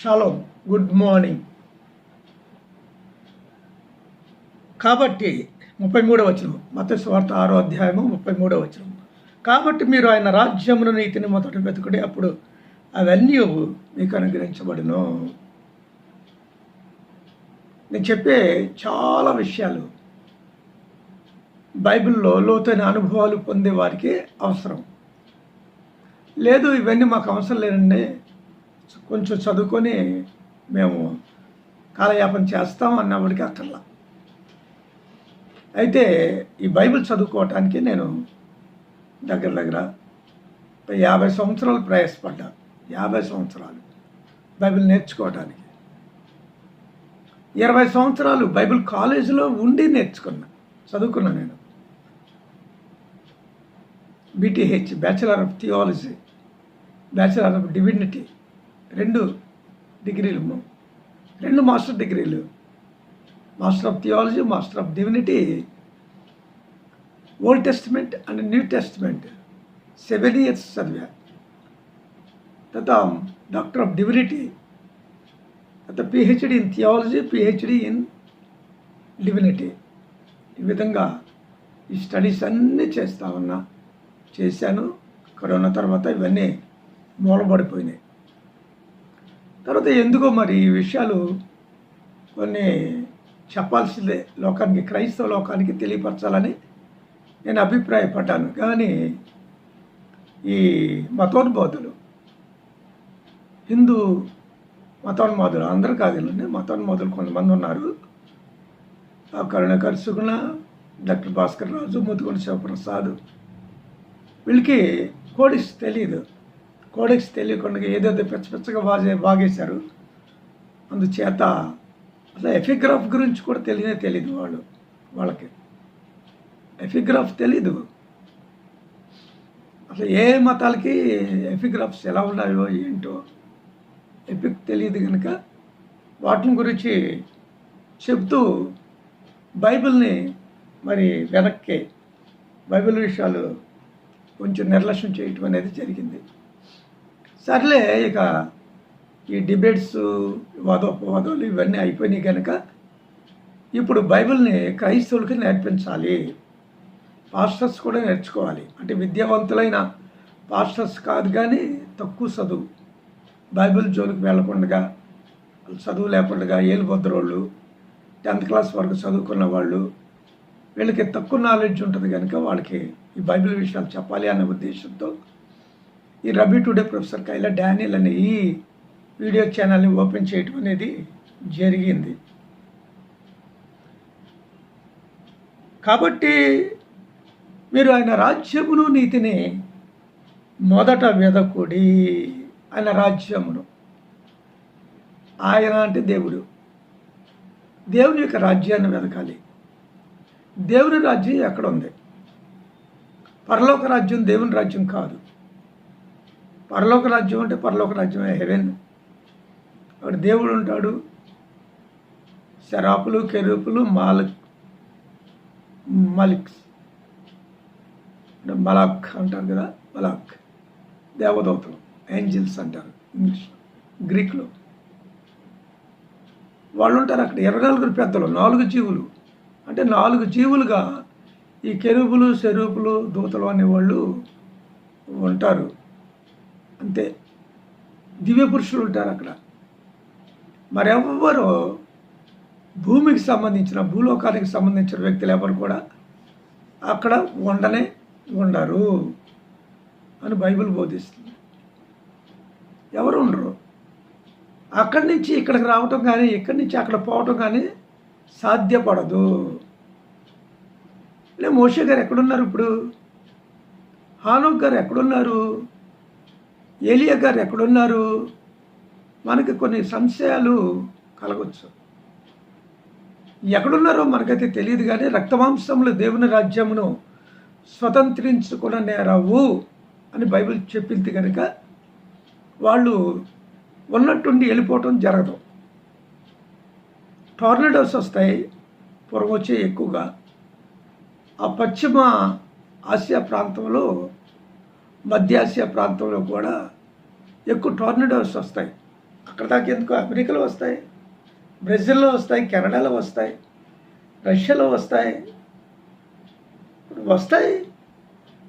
Shalom good morning కాబట్టి ముప్పై మూడవ వచనం మత స్వార్థ ఆరో అధ్యాయము ముప్పై మూడవ వచనం. కాబట్టి మీరు ఆయన రాజ్యమును నీతిని మొదట వెతుకుడి అప్పుడు అవన్నీ మీకు అనుగ్రహించబడును. నేను చెప్పే చాలా విషయాలు బైబిల్లో లోతైన అనుభవాలు పొందే వారికి అవసరం. లేదు ఇవన్నీ మాకు అవసరం లేదండి. కొంచెం చదువుకొని మేము కాలయాపన చేస్తాం అన్నప్పటికీ అక్కర్లా. అయితే ఈ బైబిల్ చదువుకోవటానికి నేను దగ్గర దగ్గర యాభై సంవత్సరాలు ప్రయాసపడ్డా. యాభై సంవత్సరాలు బైబిల్ నేర్చుకోవటానికి. ఇరవై సంవత్సరాలు బైబిల్ కాలేజీలో ఉండి నేర్చుకున్నా. చదువుకున్నా నేను. BTh bachelor of theology bachelor of divinity రెండు డిగ్రీలు. రెండు మాస్టర్ డిగ్రీలు. Master of theology master of divinity old testament and new testament. Seven years చదివా. తర్వాత డాక్టర్ ఆఫ్ డివినిటీ. తత PhD in theology PhD in divinity. ఈ విధంగా ఈ స్టడీస్ అన్నీ చేస్తా ఉన్నా. చేశాను. కరోనా తర్వాత ఇవన్నీ మూలబడిపోయినాయి. తర్వాత ఎందుకో మరి ఈ విషయాలు కొన్ని చెప్పాల్సిందే. లోకానికి క్రైస్తవ లోకానికి తెలియపరచాలని నేను అభిప్రాయపడ్డాను. కానీ ఈ మతోన్మోదులు హిందూ మతోన్మాదులు అందరూ కాదులండి మతోన్మాదులు కొంతమంది ఉన్నారు. ఆ కరుణాకర్ సుగుణ డాక్టర్ భాస్కర్ రాజు ముతుగుండ శివప్రసాద్ వీళ్ళకి కోడిక్స్ తెలియదు కోడిక్స్ తెలియకుండా ఏదైతే పెచ్చ పెచ్చగా బాగా బాగేశారు అందుచేత అసలు ఎఫిగ్రాఫ్ గురించి కూడా తెలియనే తెలియదు వాళ్ళు వాళ్ళకి. ఎఫిగ్రాఫ్ తెలీదు. అసలు ఏ మతాలకి ఎఫిగ్రాఫ్స్ ఎలా ఉన్నాయో ఏంటో ఎపిక్ తెలియదు కనుక వాటిని గురించి చెప్తూ బైబిల్ని మరి వెనక్కి బైబిల్ విషయాలు కొంచెం నిర్లక్ష్యం చేయటం అనేది జరిగింది. సర్లే ఇక ఈ డిబేట్స్ వాదోపవాదాలు ఇవన్నీ అయిపోయినాయి కనుక ఇప్పుడు బైబిల్ని క్రైస్తవులకి నేర్పించాలి. పాస్టర్స్ కూడా నేర్చుకోవాలి. అంటే విద్యావంతులైన పాస్టర్స్ కాదు కానీ తక్కువ చదువు. బైబిల్ జోలికి వెళ్ళకుండా చదువు లేకుండా ఏలుబొద్దరోళ్ళు టెన్త్ క్లాస్ వరకు చదువుకున్న వాళ్ళు వీళ్ళకి తక్కువ నాలెడ్జ్ ఉంటుంది కనుక వాళ్ళకి ఈ బైబిల్ విషయాలు చెప్పాలి అనే ఉద్దేశంతో ఈ rabbi today professor Kayla Daniel అనే ఈ వీడియో ఛానల్ని ఓపెన్ చేయటం అనేది జరిగింది. కాబట్టి మీరు ఆయన రాజ్యమును నీతిని మొదట వెదకుడి ఆయన రాజ్యమును. ఆయన అంటే దేవుడు. దేవుని యొక్క రాజ్యాన్ని వెదకాలి. దేవుని రాజ్యం ఎక్కడ ఉంది? పరలోక రాజ్యం దేవుని రాజ్యం కాదు. పరలోక రాజ్యం అంటే పరలోక రాజ్యం హెవెన్. అక్కడ దేవుడు ఉంటాడు. శరాపులు కెరూపులు మాలిక్. మలిక్స్ అంటే మలాక్ అంటారు కదా మలాక్. దేవదూతలు ఏంజిల్స్ అంటారు ఇంగ్లీష్ గ్రీక్లో. వాళ్ళు ఉంటారు అక్కడ ఇరవై నలుగురు పెద్దలు నాలుగు జీవులు. అంటే నాలుగు జీవులుగా ఈ కెరూపులు సెరూపులు దూతలు అనేవాళ్ళు ఉంటారు. అంతే దివ్య పురుషులు ఉంటారు అక్కడ. మరెవ్వరు భూమికి సంబంధించిన భూలోకానికి సంబంధించిన వ్యక్తులు ఎవరు కూడా అక్కడ ఉండనే ఉండరు అని బైబిల్ బోధిస్తుంది. ఎవరు ఉండరు. అక్కడి నుంచి ఇక్కడికి రావటం కానీ ఇక్కడి నుంచి అక్కడ పోవటం కానీ సాధ్యపడదు. లే మోషే గారు ఎక్కడున్నారు ఇప్పుడు? హానోక్ గారు ఎక్కడున్నారు? ఏలియా గారు ఎక్కడున్నారు? మనకి కొన్ని సంశయాలు కలగవచ్చు ఎక్కడున్నారో మనకైతే తెలియదు కానీ రక్తమాంసములు దేవుని రాజ్యమును స్వతంత్రించుకున్న నేరవు అని బైబిల్ చెప్పింది కనుక వాళ్ళు ఉన్నట్టుండి వెళ్ళిపోవటం జరగదు. టోర్నడోస్ వస్తాయి పూర్వం వచ్చే ఎక్కువగా. ఆ పశ్చిమ ఆసియా ప్రాంతంలో మధ్య ఆసియా ప్రాంతంలో కూడా ఎక్కువ టోర్నడోస్ వస్తాయి. అక్కడ దాకా ఎందుకు? అమెరికాలో వస్తాయి. బ్రెజిల్లో వస్తాయి. కెనడాలో వస్తాయి. రష్యాలో వస్తాయి. ఇప్పుడు వస్తాయి.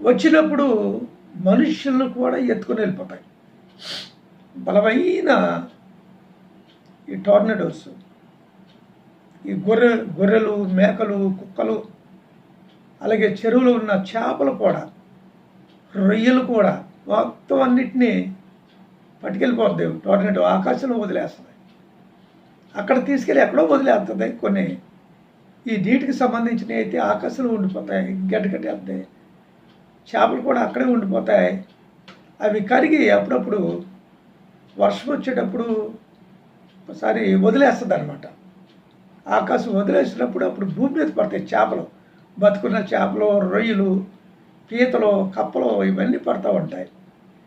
వచ్చినప్పుడు మనుషులను కూడా ఎత్తుకుని వెళ్ళిపోతాయి. బలమైన ఈ టోర్నడోస్. ఈ గొర్రె గొర్రెలు మేకలు కుక్కలు అలాగే చెరువులో ఉన్న చేపలు కూడా రొయ్యలు కూడా మొత్తం అన్నిటినీ పట్టుకెళ్ళిపోద్ది. టోర్నడో ఆకాశంలో వదిలేస్తుంది. అక్కడ తీసుకెళ్ళి ఎక్కడో వదిలేస్తుంది. కొన్ని ఈ నీటికి సంబంధించినవి అయితే ఆకాశంలో ఉండిపోతాయి. గడ్డ కట్టేస్తాయి. చేపలు కూడా అక్కడే ఉండిపోతాయి. అవి కరిగి అప్పుడప్పుడు వర్షం వచ్చేటప్పుడు ఒకసారి వదిలేస్తుంది అనమాట ఆకాశం వదిలేసినప్పుడు అప్పుడు భూమి మీద పడతాయి చేపలు. బతుకున్న చేపలు రొయ్యలు పీతలు కప్పలు ఇవన్నీ పడతా ఉంటాయి.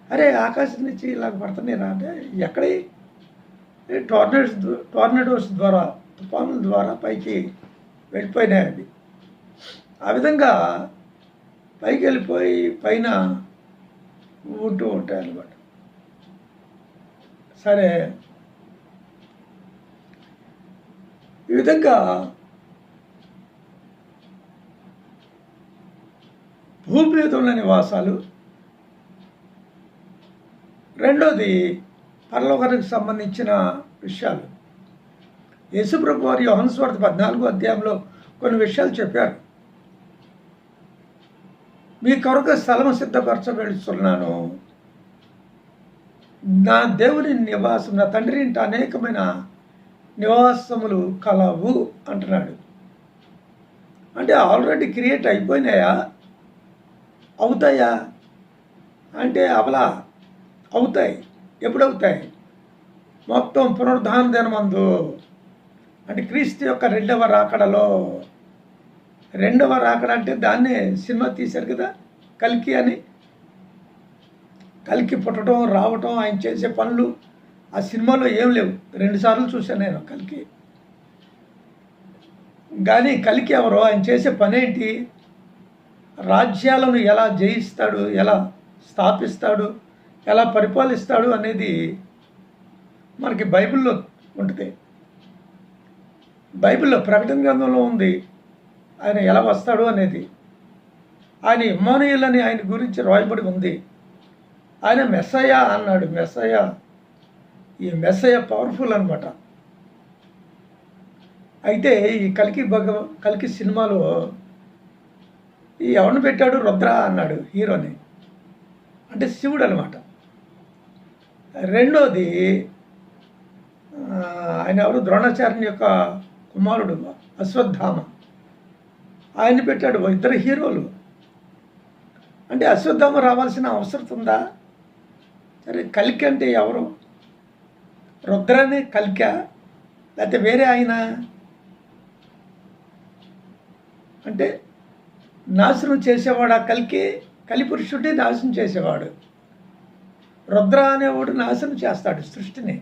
అరే ఆకాశం నుంచి ఇలా పడుతున్నాయి అంటే ఎక్కడి? టోర్నడోస్ టోర్నడోస్ ద్వారా తుఫానుల ద్వారా పైకి వెళ్ళిపోయినాయండి ఆ విధంగా పైకి వెళ్ళిపోయి పైన ఉంటూ ఉంటాయి అన్నమాట. సరే. ఈ విధంగా భూమి మీద ఉన్న నివాసాలు రెండోది పరలోకానికి సంబంధించిన విషయాలు. యేసుప్రభు వారి యోహన్స్వార్థ పద్నాలుగో అధ్యాయంలో కొన్ని విషయాలు చెప్పారు. మీ కొరకు స్థలం సిద్ధపరచబడుతున్నాను నా దేవుని నివాసం నా తండ్రి ఇంట అనేకమైన నివాసములు కలవు అంటున్నాడు. అంటే ఆల్రెడీ క్రియేట్ అయిపోయినాయా? అవుతాయా? అంటే అవలా? అవుతాయి. ఎప్పుడు అవుతాయి మొత్తం పునరుద్ధాన దినమందు. అంటే క్రీస్తు యొక్క రెండవ రాకడలో. రెండవ రాకడ అంటే దాన్నే సినిమా తీశారు కదా కల్కి అని. కలికి పుట్టడం రావటం ఆయన చేసే పనులు. ఆ సినిమాలో ఏం లేవు. రెండుసార్లు చూశాను నేను కలికి. కానీ కలికి ఎవరో ఆయన చేసే పనేంటి? రాజ్యాలను ఎలా జయిస్తాడు ఎలా స్థాపిస్తాడు? ఎలా పరిపాలిస్తాడు అనేది మనకి బైబిల్లో ఉంటుంది బైబిల్లో ప్రకటన గ్రంథంలో ఉంది ఆయన ఎలా వస్తాడు అనేది. ఆయన ఇమ్మానుయల్ అని ఆయన గురించి రాయబడి ఉంది. ఆయన మెస్సయ్య అన్నాడు మెస్సయ్య ఈ మెస్సయ్య పవర్ఫుల్ అనమాట అయితే ఈ కలికి భగ కలికి సినిమాలో ఈ ఎవరిని పెట్టాడు? రుద్ర అన్నాడు హీరోని. అంటే శివుడు అనమాట రెండోది ఆయన ఎవరు? ద్రోణాచార్యుని యొక్క కుమారుడు అశ్వత్థామ. ఆయన పెట్టాడు ఇద్దరు హీరోలు. అంటే అశ్వత్థామ రావాల్సిన అవసరం ఉందా? సరే కలికి అంటే ఎవరు? రుద్రనే కలిక? లేకపోతే వేరే ఆయన? అంటే నాశనం చేసేవాడు ఆ కలికి కలిపురుషుడే నాశనం చేసేవాడు. రుద్ర అనేవాడు నాశనం చేస్తాడు సృష్టిని.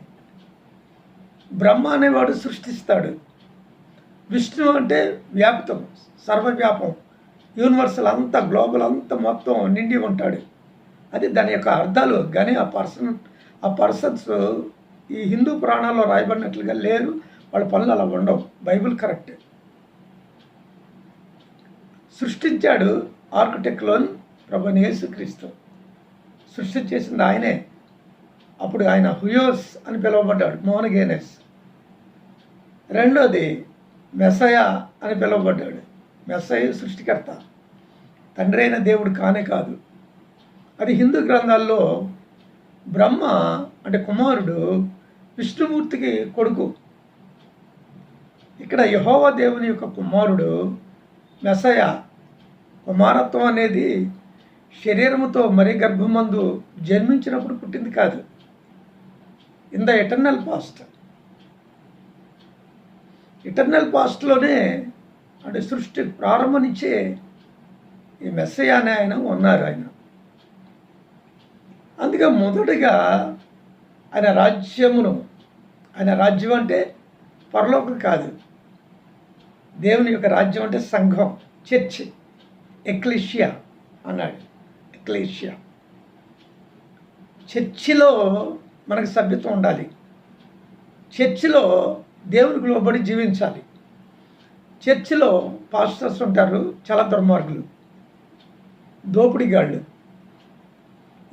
బ్రహ్మ అనేవాడు సృష్టిస్తాడు. విష్ణు అంటే వ్యాప్తం సర్వవ్యాపం. యూనివర్సల్ అంతా గ్లోబల్ అంతా మొత్తం నిండి ఉంటాడు. అది దాని యొక్క అర్థాలు. కానీ ఆ పర్సన్ ఆ పర్సన్స్ ఈ హిందూ పురాణాల్లో రాయబడినట్లుగా లేరు. వాళ్ళ పనులు అలా ఉండవు. Bible correct. సృష్టించాడు ఆర్కిటెక్ట్లోని ప్రభు యేసుక్రీస్తు. సృష్టి చేసింది ఆయనే. అప్పుడు ఆయన హుయోస్ అని పిలువబడ్డాడు మోనగేనెస్. రెండోది మెసయ అని పిలువబడ్డాడు మెస్సయ సృష్టికర్త. తండ్రి అయిన దేవుడు కానే కాదు. అది హిందూ గ్రంథాల్లో బ్రహ్మ అంటే కుమారుడు విష్ణుమూర్తికి కొడుకు. ఇక్కడ యహోవ దేవుని యొక్క కుమారుడు మెసయ కుమారత్వం అనేది శరీరముతో మరి గర్భమందు జన్మించినప్పుడు పుట్టింది కాదు. In the eternal past eternal పాస్ట్లోనే అంటే సృష్టి ప్రారంభం నుంచే ఈ మెస్సయ్య అనే ఆయన ఉన్నారు ఆయన. అందుకే మొదటిగా ఆయన రాజ్యమును ఆయన రాజ్యం అంటే పరలోకం కాదు. దేవుని యొక్క రాజ్యం అంటే సంఘం చర్చ్ ఎక్లిషియా అన్నాడు. ఎక్లేషియా చర్చిలో మనకు సభ్యత్వం ఉండాలి. చర్చిలో దేవునికి లోబడి జీవించాలి. చర్చిలో పాస్టర్స్ ఉంటారు చాలా దుర్మార్గులు దోపిడిగాళ్ళు.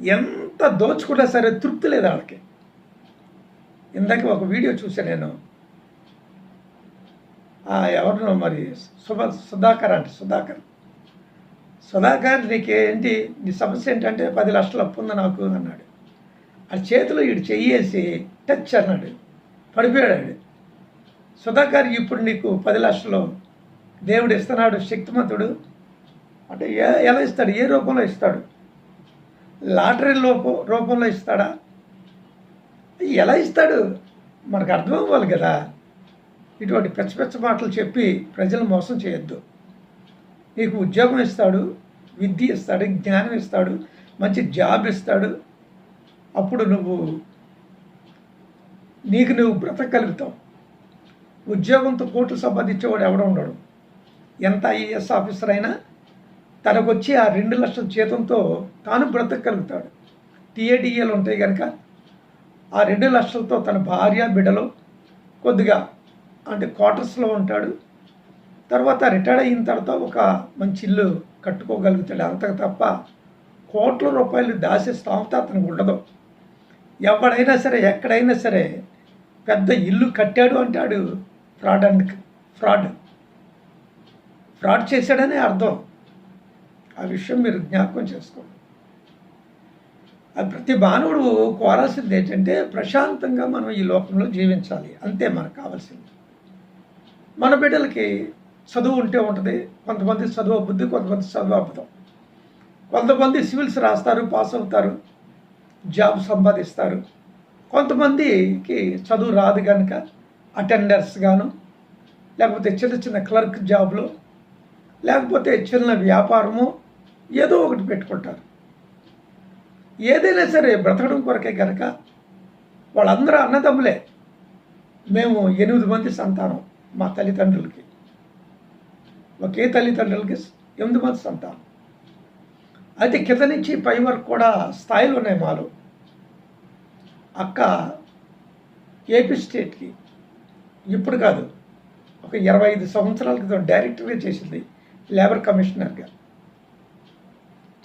ఎంత దోచుకున్నా సరే తృప్తి లేదు వాళ్ళకి. ఇందాక ఒక వీడియో చూసా నేను. ఆ, ఎవరినో మరి సుభ సుధాకర్ అంటే సుధాకర్. సుధాకర్ నీకేంటి నీ సమస్య ఏంటంటే పది లక్షలు అప్పు ఉంది నాకు అన్నాడు. ఆ చేతిలో వీడు చెయ్యేసి టచ్ అన్నాడు. పడిపోయాడు సుధాకర్ ఇప్పుడు నీకు పది లక్షలు దేవుడు ఇస్తున్నాడు శక్తిమంతుడు. అంటే ఏ ఎలా ఇస్తాడు? ఏ రూపంలో ఇస్తాడు? లాటరీ రూపం రూపంలో ఇస్తాడా? ఎలా ఇస్తాడు? మనకు అర్థం అవ్వాలి కదా. ఇటువంటి పెచ్చ పెచ్చ మాటలు చెప్పి ప్రజలు మోసం చేయొద్దు. నీకు ఉద్యోగం ఇస్తాడు విద్య ఇస్తాడు జ్ఞానం ఇస్తాడు మంచి జాబ్ ఇస్తాడు. అప్పుడు నువ్వు నీకు నువ్వు బ్రతకగలుగుతావు. ఉద్యోగంతో కోట్లు సంపాదించేవాడు ఎవడో ఉండడు. ఎంత ఐఏఎస్ ఆఫీసర్ అయినా తనకు వచ్చి ఆ రెండు లక్షల జీతంతో తాను బ్రతకగలుగుతాడు. టీఏడిఏలు ఉంటాయి కనుక ఆ రెండు లక్షలతో తన భార్య బిడ్డలో కొద్దిగా అంటే క్వార్టర్స్లో ఉంటాడు. తర్వాత రిటైర్ అయిన తర్వాత ఒక మంచి ఇల్లు కట్టుకోగలుగుతాడు. అంతకు తప్ప కోట్ల రూపాయలు దాసే స్థామత అతనికి ఉండదు. ఎవడైనా సరే ఎక్కడైనా సరే పెద్ద ఇల్లు కట్టాడు అంటాడు ఫ్రాడ్ అండ్ ఫ్రాడ్. ఫ్రాడ్ చేశాడనే అర్థం. ఆ విషయం మీరు జ్ఞాపకం చేసుకోండి. అది ప్రతి మానవుడు కోరాల్సింది ఏంటంటే ప్రశాంతంగా మనం ఈ లోకంలో జీవించాలి. అంతే మనకు కావాల్సింది. మన బిడ్డలకి చదువు ఉంటే ఉంటుంది. కొంతమంది చదువు అబ్బుద్ది కొంతమంది చదువు అబ్బుతాం. కొంతమంది సివిల్స్ రాస్తారు పాస్ అవుతారు జాబ్ సంపాదిస్తారు. కొంతమందికి చదువు రాదు కనుక అటెండర్స్ గాను లేకపోతే చిన్న చిన్న క్లర్క్ జాబ్లు లేకపోతే చిన్న వ్యాపారము ఏదో ఒకటి పెట్టుకుంటారు. ఏదైనా సరే బ్రతకడం కొరకే కనుక వాళ్ళందరూ అన్నదమ్ములే. మేము ఎనిమిది మంది సంతానం మా తల్లిదండ్రులకి. ఒకే తల్లిదండ్రులకి ఎనిమిది మంది సంతానం. అయితే కింద నుంచి పై వరకు కూడా స్థాయిలు ఉన్నాయి మాలో. అక్క ఏపీ స్టేట్కి ఇప్పుడు కాదు ఒక ఇరవై ఐదు సంవత్సరాల క్రితం డైరెక్టర్గా చేసింది లేబర్ కమిషనర్గా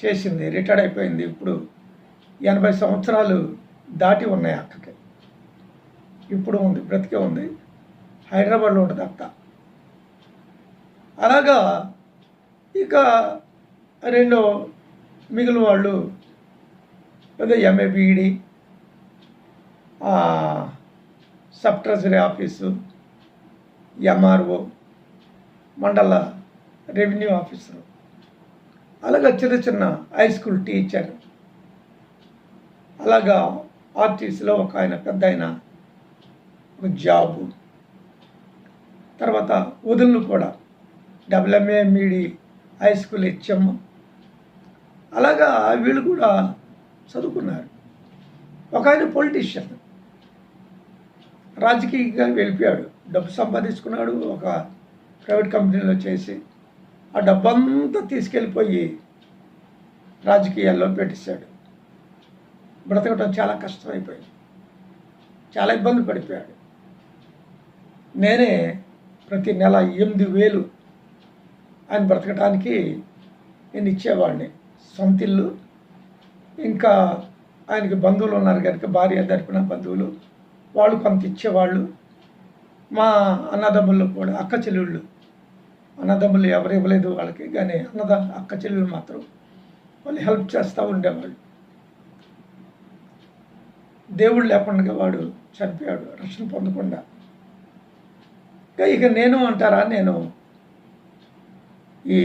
చేసింది రిటైర్డ్ అయిపోయింది ఇప్పుడు ఎనభై సంవత్సరాలు దాటి ఉన్నాయి అక్కకి. ఇప్పుడు ఉంది బ్రతికే ఉంది. హైదరాబాద్లో ఉంటుంది అక్క. అలాగా ఇక రెండో మిగిలిన వాళ్ళు అదే MA BEd sub treasury office MRO mandal revenue officer. అలాగా చిన్న చిన్న హై స్కూల్ టీచర్. అలాగా ఆర్టీసీలో ఒక ఆయన పెద్ద ఆయన ఒక జాబు. తర్వాత వదులు కూడా. డబ్ల్యూఎంఏ మీడి హై స్కూల్ హెచ్ఎం. అలాగా వీళ్ళు కూడా చదువుకున్నారు. ఒక ఆయన పొలిటీషియన్ రాజకీయంగా వెళ్ళిపోయాడు. డబ్బు సంపాదించుకున్నాడు ఒక ప్రైవేట్ కంపెనీలో చేసి ఆ డబ్బంతా తీసుకెళ్ళిపోయి రాజకీయాల్లో పెట్టేశాడు. బ్రతకడం చాలా కష్టమైపోయింది. చాలా ఇబ్బంది పడిపోయాడు. నేనే ప్రతి నెల ఎనిమిది వేలు ఆయన బ్రతకడానికి నేను ఇచ్చేవాడిని. సొంత ఇల్లు ఇంకా ఆయనకి బంధువులు ఉన్నారు కనుక భార్య తరపున బంధువులు వాళ్ళు కొంత ఇచ్చేవాళ్ళు. మా అన్నదమ్ముళ్ళు కూడా అక్క చెల్లెళ్ళు. అన్నదమ్ములు ఎవరు ఇవ్వలేదు వాళ్ళకి కానీ అన్నద అక్క చెల్లెళ్ళు మాత్రం వాళ్ళు హెల్ప్ చేస్తూ ఉండేవాళ్ళు. దేవుడు లేకుండా వాడు చనిపోయాడు రక్షణ పొందకుండా. ఇంకా ఇక నేను అంటారా? నేను ఈ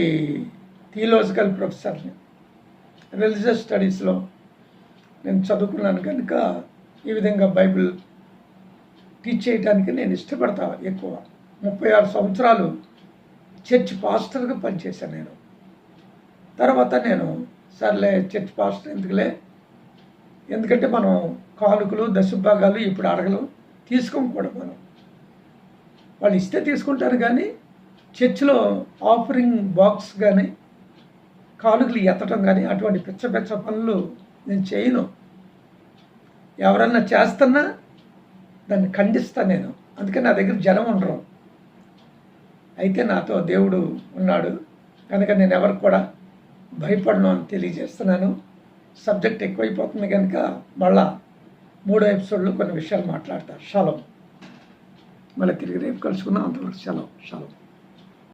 థియలాజికల్ ప్రొఫెసర్ని రిలీజియస్ స్టడీస్లో నేను చదువుకున్నాను కనుక ఈ విధంగా బైబిల్ టీచ్ చేయడానికి నేను ఇష్టపడతా ఎక్కువ. ముప్పై ఆరు సంవత్సరాలు చర్చ్ పాస్టర్గా పనిచేశాను నేను. తర్వాత నేను సర్లే చర్చ్ పాస్టర్ ఎందుకులే? ఎందుకంటే మనం కానుకలు దశభాగాలు ఇప్పుడు అడగలు తీసుకోకూడదు మనం. వాళ్ళు ఇస్తే తీసుకుంటారు కానీ చర్చిలో ఆఫరింగ్ బాక్స్ కానీ కానుకలు ఎత్తడం కానీ అటువంటి పిచ్చ పిచ్చ పనులు నేను చేయను. ఎవరన్నా చేస్తున్నా దాన్ని ఖండిస్తాను నేను. అందుకే నా దగ్గర జనం ఉండరు. అయితే నాతో దేవుడు ఉన్నాడు. కనుక నేను ఎవరికి కూడా భయపడను అని తెలియజేస్తున్నాను. సబ్జెక్ట్ ఎక్కువైపోతుంది కనుక మళ్ళా మూడో ఎపిసోడ్లో కొన్ని విషయాలు మాట్లాడతారు షలం. మళ్ళీ తిరిగి రేపు కలుసుకుందాం. అంతవరకు సెలవు షలం.